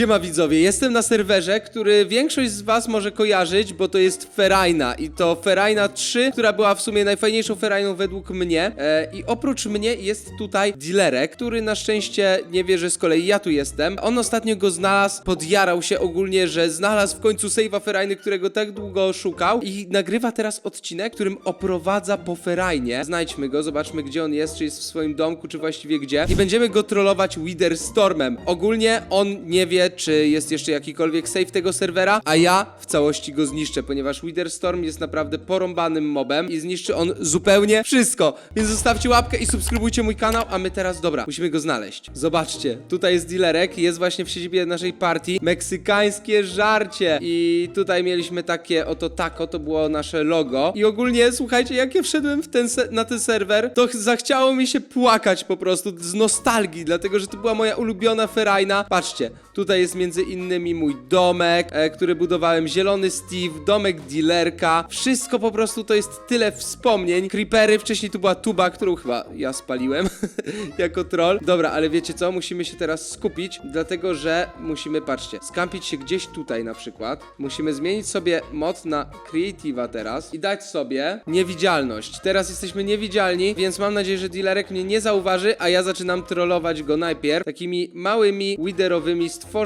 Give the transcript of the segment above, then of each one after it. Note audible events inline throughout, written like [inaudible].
Siema widzowie, jestem na serwerze, który większość z was może kojarzyć, bo to jest Ferajna i to Ferajna 3, która była w sumie najfajniejszą Ferajną według mnie e, i oprócz mnie jest tutaj dealerek, który na szczęście nie wie, że z kolei ja tu jestem. On ostatnio go znalazł, podjarał się ogólnie, że znalazł w końcu save'a Ferajny, którego tak długo szukał i nagrywa teraz odcinek, którym oprowadza po Ferajnie. Znajdźmy go, zobaczmy gdzie on jest, czy jest w swoim domku, czy właściwie gdzie i będziemy go trollować Wither Stormem. Ogólnie on nie wie, czy jest jeszcze jakikolwiek save tego serwera, a ja w całości go zniszczę, ponieważ Wither Storm jest naprawdę porąbanym mobem i zniszczy on zupełnie wszystko. Więc zostawcie łapkę i subskrybujcie mój kanał, a my teraz, dobra, musimy go znaleźć. Zobaczcie, tutaj jest dealerek, jest właśnie w siedzibie naszej partii meksykańskie żarcie i tutaj mieliśmy takie oto taco, to było nasze logo i ogólnie, słuchajcie, jak ja wszedłem w ten na ten serwer, to ch- zachciało mi się płakać po prostu z nostalgii, dlatego, że to była moja ulubiona ferajna. Patrzcie, tutaj jest między innymi mój domek, e, który budowałem, zielony Steve, domek dealerka, wszystko po prostu to jest tyle wspomnień. Creepery, wcześniej tu była tuba, którą chyba ja spaliłem [laughs] jako troll. Dobra, ale wiecie co, musimy się teraz skupić, dlatego, że musimy, patrzcie, skampić się gdzieś tutaj na przykład. Musimy zmienić sobie mod na Creative'a teraz i dać sobie niewidzialność. Teraz jesteśmy niewidzialni, więc mam nadzieję, że dealerek mnie nie zauważy, a ja zaczynam trollować go najpierw takimi małymi widerowymi stworzeniami.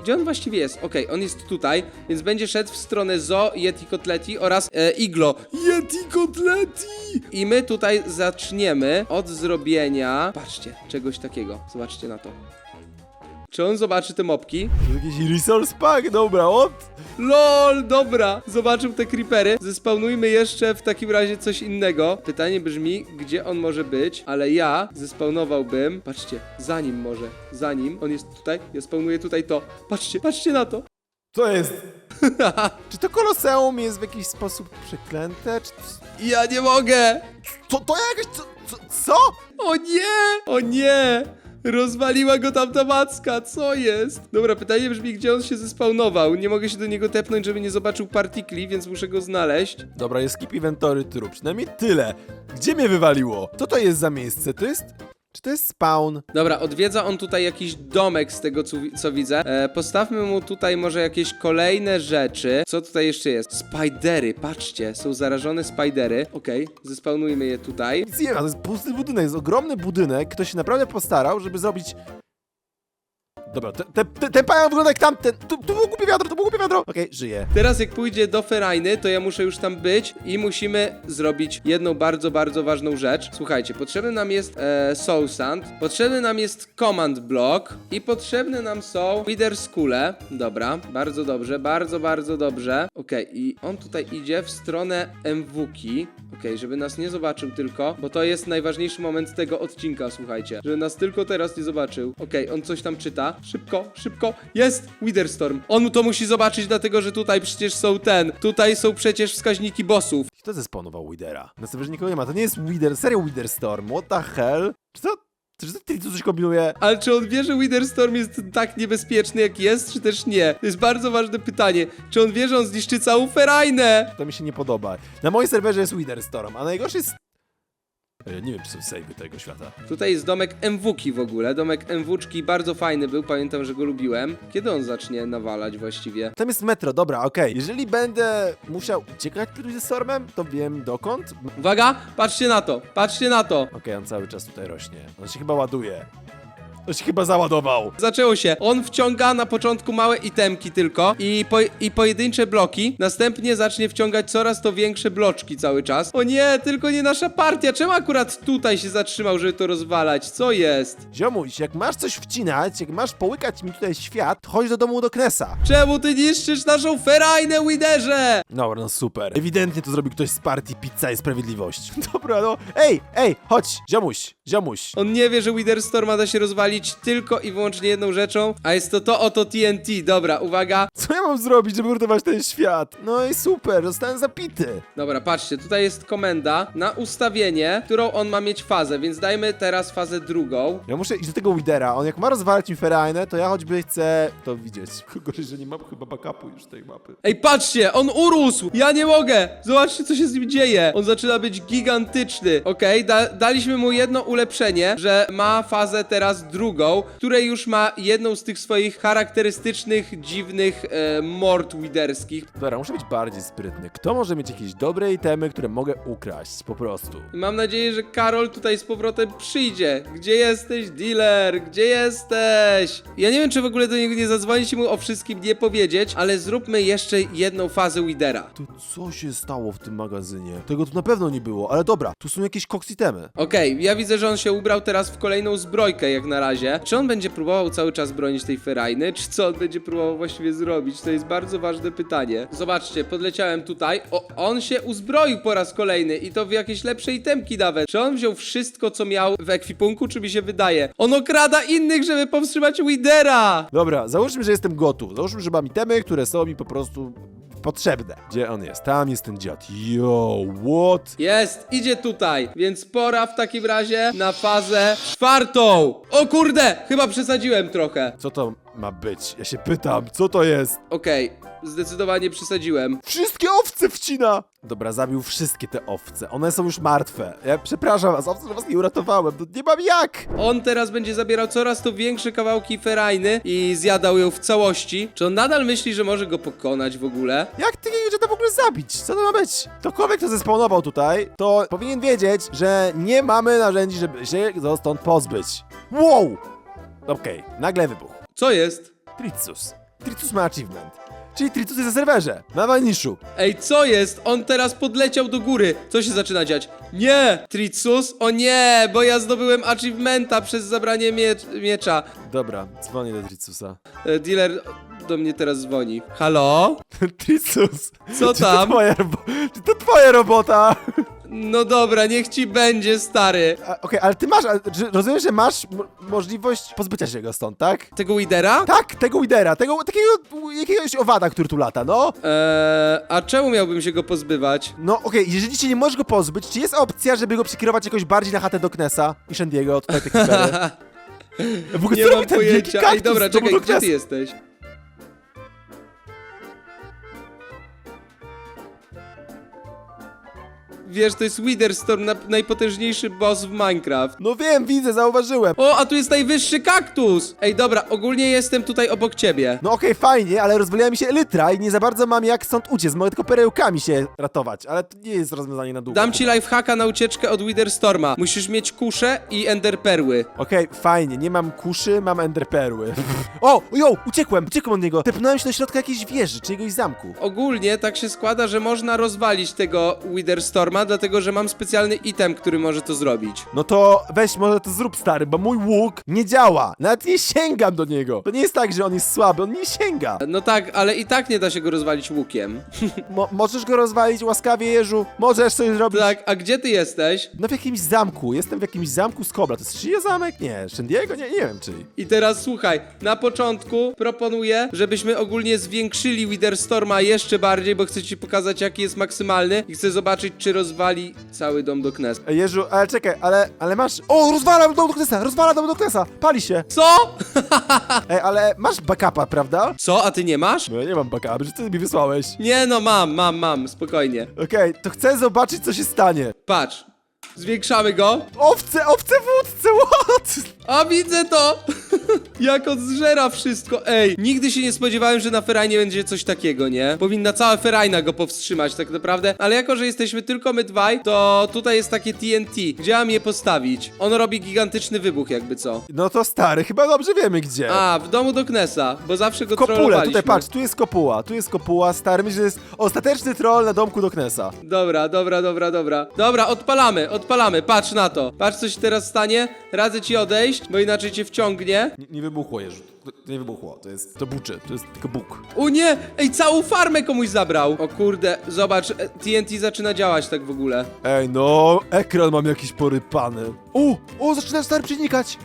Gdzie on właściwie jest? Okej, on jest tutaj, więc będzie szedł w stronę Zo, Yeti Kotleti oraz e, Iglo. Yeti Kotleti! I my tutaj zaczniemy od zrobienia, patrzcie, czegoś takiego. Zobaczcie na to. Czy on zobaczy te mopki? Jakiś resource pack, dobra, what? LOL, dobra! Zobaczył te creepery. Zespawnujmy jeszcze w takim razie coś innego. Pytanie brzmi, gdzie on może być, ale ja zespawnowałbym. Patrzcie, za nim może. Za nim. On jest tutaj. Ja spawnuję tutaj to. Patrzcie, patrzcie na to. [laughs] Co jest? Czy to koloseum jest w jakiś sposób przeklęte? Czy to, Ja nie mogę! to, to jakaś... Co? co? co? O nie! O nie! Rozwaliła go tamta macka, co jest? Dobra, pytanie brzmi, gdzie on się zespawnował. Nie mogę się do niego tepnąć, żeby nie zobaczył partikli, więc muszę go znaleźć. Dobra, jest skip inventory true, przynajmniej tyle. Gdzie mnie wywaliło? Co to jest za miejsce? To jest... Czy to jest spawn? Dobra, odwiedza on tutaj jakiś domek z tego, co, co widzę. E, postawmy mu tutaj może jakieś kolejne rzeczy. Co tutaj jeszcze jest? Spidery, patrzcie, są zarażone spidery. Okej, zespawnujmy je tutaj. Nic nie ma, to jest pusty budynek, jest ogromny budynek, ktoś się naprawdę postarał, żeby zrobić... Dobra, te, te, te, ten pająk wygląda jak tamten, tu, tu było głupie wiadro, to było głupie wiadro! Okej, żyje. Teraz jak pójdzie do Ferajny, to ja muszę już tam być i musimy zrobić jedną bardzo, bardzo ważną rzecz. Słuchajcie, potrzebny nam jest e, Soul Sand, potrzebny nam jest Command Block i potrzebne nam są Wither Skule. Dobra, bardzo dobrze, bardzo, bardzo dobrze. Okej, i on tutaj idzie w stronę MWki. Okej, żeby nas nie zobaczył tylko, bo to jest najważniejszy moment tego odcinka, słuchajcie. Żeby nas tylko teraz nie zobaczył. Okej, on coś tam czyta. Szybko, szybko. Jest Witherstorm. On to musi zobaczyć, dlatego że tutaj przecież są ten. Tutaj są przecież wskaźniki bossów. Kto zespawnował Widera? Na serwerze nikogo nie ma, to nie jest Wider, serio Wider Storm, what the hell? Czy to... Czy coś kombinuje? Ale czy on wie, że Witherstorm jest tak niebezpieczny jak jest, czy też nie? To jest bardzo ważne pytanie. Czy on wie, że on zniszczy całą Ferajnę? To mi się nie podoba. Na moim serwerze jest Wither Storm, a najgorszy jest... Ja nie wiem, czy są savey tego świata. Tutaj jest domek MWki w ogóle. Domek MWczki bardzo fajny był, pamiętam, że go lubiłem. Kiedy on zacznie nawalać właściwie? Tam jest metro, dobra, okej. Jeżeli będę musiał uciekać przed Wither Stormem, to wiem dokąd. Okej, Uwaga, patrzcie na to, patrzcie na to. on cały czas tutaj rośnie. On się chyba ładuje. On się chyba załadował. Zaczęło się. On wciąga na początku małe itemki tylko i, po, i pojedyncze bloki. Następnie zacznie wciągać coraz to większe bloczki cały czas. O nie, tylko nie nasza partia. Czemu akurat tutaj się zatrzymał, żeby to rozwalać? Co jest? Ziomuś, jak masz coś wcinać, jak masz połykać mi tutaj świat, to chodź do domu do Knesa. Czemu ty niszczysz naszą ferajnę, Widerze? Dobra, no super. Ewidentnie to zrobił ktoś z partii Pizza i Sprawiedliwość. [laughs] Dobra, no. Ej, ej, chodź, ziomuś, ziomuś. On nie wie, że Witherstorma da się rozwalić tylko i wyłącznie jedną rzeczą, a jest to to oto TNT. Dobra, uwaga. Co ja mam zrobić, żeby uratować ten świat? No i super, zostałem zapity. Dobra, patrzcie, tutaj jest komenda na ustawienie, którą on ma mieć fazę, więc dajmy teraz fazę drugą. Ja muszę iść do tego Widera. On jak ma rozwalać mi Ferajnę, to ja choćby chcę to widzieć. [laughs] Gorzej, że nie mam chyba backupu już tej mapy. Ej, patrzcie, on urósł! Ja nie mogę! Zobaczcie, co się z nim dzieje. On zaczyna być gigantyczny. Okej, da daliśmy mu jedno ulepszenie, że ma fazę teraz drugą, której już ma jedną z tych swoich charakterystycznych, dziwnych e, mord widerskich. Dobra, muszę być bardziej sprytny. Kto może mieć jakieś dobre itemy, które mogę ukraść? Po prostu. Mam nadzieję, że Karol tutaj z powrotem przyjdzie. Gdzie jesteś, dealer? Gdzie jesteś? Ja nie wiem, czy w ogóle do niego nie zadzwonić i mu o wszystkim nie powiedzieć, ale zróbmy jeszcze jedną fazę Widera. To co się stało w tym magazynie? Tego tu na pewno nie było, ale dobra, tu są jakieś koksitemy. Okej, ja widzę, że on się ubrał teraz w kolejną zbrojkę jak na razie. Czy on będzie próbował cały czas bronić tej ferajny, czy co on będzie próbował właściwie zrobić? To jest bardzo ważne pytanie. Zobaczcie, podleciałem tutaj. O, on się uzbroił po raz kolejny i to w jakieś lepsze itemki nawet. Czy on wziął wszystko, co miał w ekwipunku, czy mi się wydaje? On okrada innych, żeby powstrzymać Widera! Dobra, załóżmy, że jestem gotów. Załóżmy, że mam itemy, które są mi po prostu potrzebne. Gdzie on jest? Tam jest ten dziad. Yo, what? Jest, idzie tutaj, więc pora w takim razie na fazę czwartą. O kurde, chyba przesadziłem trochę. Co to ma być? Ja się pytam, co to jest? Okej, zdecydowanie przesadziłem. Wszystkie owce wcina! Dobra, zabił wszystkie te owce. One są już martwe. Ja przepraszam was, owce, że was nie uratowałem. No nie mam jak! On teraz będzie zabierał coraz to większe kawałki ferajny i zjadał ją w całości. Czy on nadal myśli, że może go pokonać w ogóle? Jak ty nie to w ogóle zabić? Co to ma być? Ktokolwiek, kto zespawnował tutaj, to powinien wiedzieć, że nie mamy narzędzi, żeby się go stąd pozbyć. Wow! Okej, nagle wybuch. Co jest? Tricus. Tricus ma achievement. Czyli Tricus jest na serwerze, na Vaniszu. Ej, co jest? On teraz podleciał do góry. Co się zaczyna dziać? Nie! Tricus? O nie, bo ja zdobyłem achievementa przez zabranie miecz miecza. Dobra, dzwonię do Tricusa. E, dealer do mnie teraz dzwoni. Halo? [laughs] Tricus! Co Czy to tam? twoja, robo- czy to twoja robota? No dobra, niech ci będzie, stary. A, Okej, ale ty masz, rozumiem, że masz mo- możliwość pozbycia się go stąd, tak? Tego Widera? Tak, tego Widera, tego takiego jakiegoś owada, który tu lata, no. Eee, a czemu miałbym się go pozbywać? No okej, jeżeli się nie możesz go pozbyć, czy jest opcja, żeby go przekierować jakoś bardziej na chatę do Knesa i Shandiego, tutaj te kipery? [laughs] W ogóle Nie co mam robi ten wielki pojęcia. kaktus Ej, dobra, z domu czekaj, do gdzie ty jesteś? Wiesz, to jest Witherstorm, na- najpotężniejszy boss w Minecraft. No wiem, widzę, zauważyłem. O, a tu jest najwyższy kaktus! Ej, dobra, ogólnie jestem tutaj obok ciebie. No okej, fajnie, ale rozwaliła mi się elytra i nie za bardzo mam jak stąd uciec. Mogę tylko perełkami się ratować, ale to nie jest rozwiązanie na długo. Dam ci lifehacka na ucieczkę od Witherstorma. Musisz mieć kuszę i enderperły. Okej, fajnie, nie mam kuszy, mam enderperły. [laughs] o, jo, uciekłem, uciekłem od niego. Tepnąłem się do środka jakiejś wieży, czy jakiegoś zamku. Ogólnie tak się składa, że można rozwalić tego Witherstorma, dlatego że mam specjalny item, który może to zrobić. No to weź, może to zrób stary, bo mój łuk nie działa. Nawet nie sięgam do niego. To nie jest tak, że on jest słaby, on nie sięga. No tak, ale i tak nie da się go rozwalić łukiem. [laughs] Mo możesz go rozwalić łaskawie, Jeżu? Możesz coś zrobić? tak, a gdzie ty jesteś? No w jakimś zamku, jestem w jakimś zamku z Kobra. To jest czyje zamek? Nie, Shandiego? Nie, nie wiem czyj. I teraz słuchaj, na początku proponuję, żebyśmy ogólnie zwiększyli Witherstorma jeszcze bardziej, bo chcę ci pokazać jaki jest maksymalny i chcę zobaczyć, czy rozwali cały dom do Knes. Ej, Jeżu, ale czekaj, ale, ale masz... O, rozwala dom do Knesa, rozwala dom do Knesa, pali się. Co? [laughs] Ej, ale masz backupa, prawda? Co, a ty nie masz? No ja nie mam backupa, że ty mi wysłałeś. Nie no, mam, mam, mam, spokojnie. Okej, to chcę zobaczyć, co się stanie. Patrz, zwiększamy go. Owce, owce w łódce, what? A widzę to! [laughs] Jak on zżera wszystko. Ej, nigdy się nie spodziewałem, że na ferajnie będzie coś takiego, nie? Powinna cała ferajna go powstrzymać tak naprawdę. Ale jako, że jesteśmy tylko my dwaj, to tutaj jest takie TNT. Gdzie mam je postawić? On robi gigantyczny wybuch jakby co. No to stary, chyba dobrze wiemy gdzie. A, w domu do Knesa, bo zawsze go Kopule, trollowaliśmy. tutaj patrz, tu jest kopuła, tu jest kopuła, stary, myślę, że jest ostateczny troll na domku do Knesa. Dobra, dobra, dobra, dobra. Dobra, odpalamy, odpalamy, patrz na to. Patrz co się teraz stanie. Radzę ci odejść, bo inaczej cię wciągnie. Nie, nie wybuchło, Jeżu, to, to nie wybuchło, to jest, to buczy, to jest tylko Bóg. O nie! Ej, całą farmę komuś zabrał! O kurde, zobacz, e, TNT zaczyna działać tak w ogóle. Ej, no, ekran mam jakiś porypany. O, o, zaczyna stary przenikać.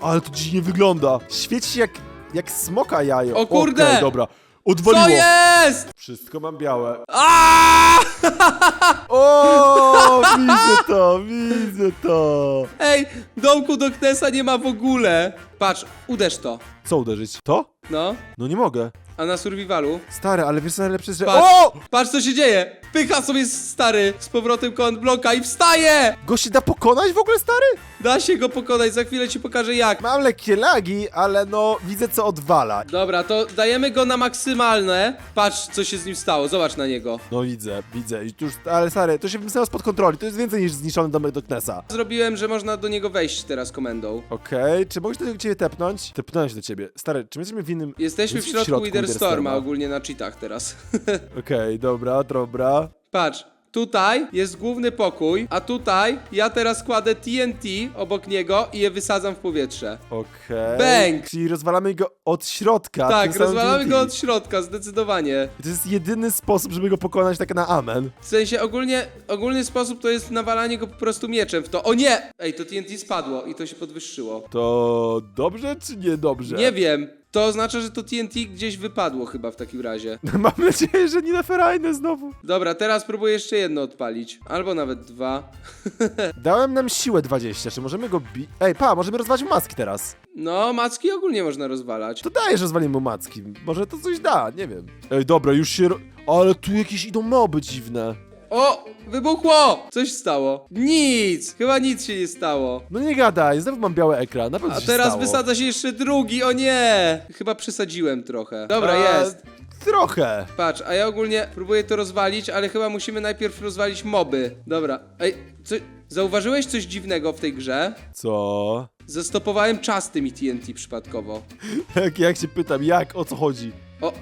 Ale to dziwnie wygląda. Świeci się jak, jak smoka jajo. O kurde! Okej, dobra, odwaliło. Co jest? Wszystko mam białe. Aaaa! [laughs] O, widzę to, widzę to. Ej, domku do Knesa nie ma w ogóle. Patrz, uderz to. Co uderzyć? To? No, No nie mogę. A na survivalu? Stary, ale wiesz co najlepsze, że... Patrz. O! Patrz co się dzieje! Pycha sobie stary z powrotem koło bloka i wstaje! Go się da pokonać w ogóle, stary? Da się go pokonać, za chwilę ci pokażę jak. Mam lekkie lagi, ale no, widzę co odwala. Dobra, to dajemy go na maksymalne. Patrz, co się z nim stało, zobacz na niego. No widzę, widzę. I już, ale stary, to się wymknęło spod kontroli. To jest więcej niż zniszczony domek Doknesa. Zrobiłem, że można do niego wejść teraz komendą. Okej, czy mogę się do ciebie tepnąć? Tepnąłem się do ciebie. Stary, czy my jesteśmy w innym... Jesteśmy w Jesteśmy środku, Storma, Witherstorma. ogólnie na cheatach teraz. [laughs] Okej, dobra, dobra. Patrz, tutaj jest główny pokój, a tutaj ja teraz kładę TNT obok niego i je wysadzam w powietrze. Okej. Bang! Czyli rozwalamy go od środka. tak, samym rozwalamy TNT. go od środka, zdecydowanie. To jest jedyny sposób, żeby go pokonać tak na amen. W sensie ogólnie, ogólny sposób to jest nawalanie go po prostu mieczem w to. O nie! Ej, to TNT spadło i to się podwyższyło. To dobrze czy niedobrze? Nie wiem. To oznacza, że to TNT gdzieś wypadło chyba w takim razie. [laughs] Mam nadzieję, że nie na ferajne znowu. Dobra, teraz próbuję jeszcze jedno odpalić. Albo nawet dwa. [laughs] Dałem nam siłę 20, czy możemy go bi... Ej, pa, możemy rozwalić mu macki teraz. No, macki ogólnie można rozwalać. To daje, że rozwalimy mu macki. Może to coś da, nie wiem. Ej, dobra, już się... ro- Ale tu jakieś idą moby dziwne. O! Wybuchło! Coś stało. Nic! Chyba nic się nie stało. No nie gadaj, znowu mam biały ekran, na pewno A się teraz stało. wysadza się jeszcze drugi, o nie! Chyba przesadziłem trochę. Dobra, A, jest. Trochę. Patrz, a ja ogólnie próbuję to rozwalić, ale chyba musimy najpierw rozwalić moby. Dobra, ej, co, zauważyłeś coś dziwnego w tej grze? Co? Zastopowałem czas tymi TNT przypadkowo. [laughs] Jak, jak się pytam, jak, o co chodzi? O,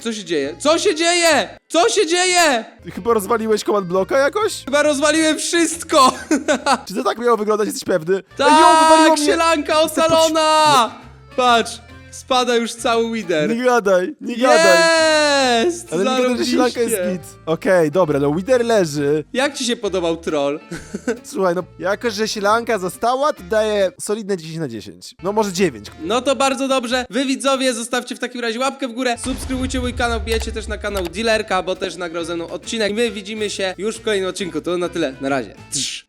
co się dzieje? Co się dzieje? Co się dzieje? Ty chyba rozwaliłeś command bloka jakoś? Chyba rozwaliłem wszystko! [laughs] Czy to tak miało wyglądać, jesteś pewny? Ej, jo, wywaliło Tak, mnie! sielanka ocalona! Patrz, spada już cały Wither. Nie gadaj, nie gadaj. Jest! Ale że ślanka jest Zarobiście. git. Okej, dobra, no Wither leży. Jak ci się podobał troll? [laughs] Słuchaj, no jako, że sielanka została, to daje solidne 10 na 10. No może 9. No to bardzo dobrze. Wy widzowie, zostawcie w takim razie łapkę w górę, subskrybujcie mój kanał, bijecie też na kanał Dealerka, bo też nagrał ze mną odcinek. My widzimy się już w kolejnym odcinku. To na tyle. Na razie. Trz.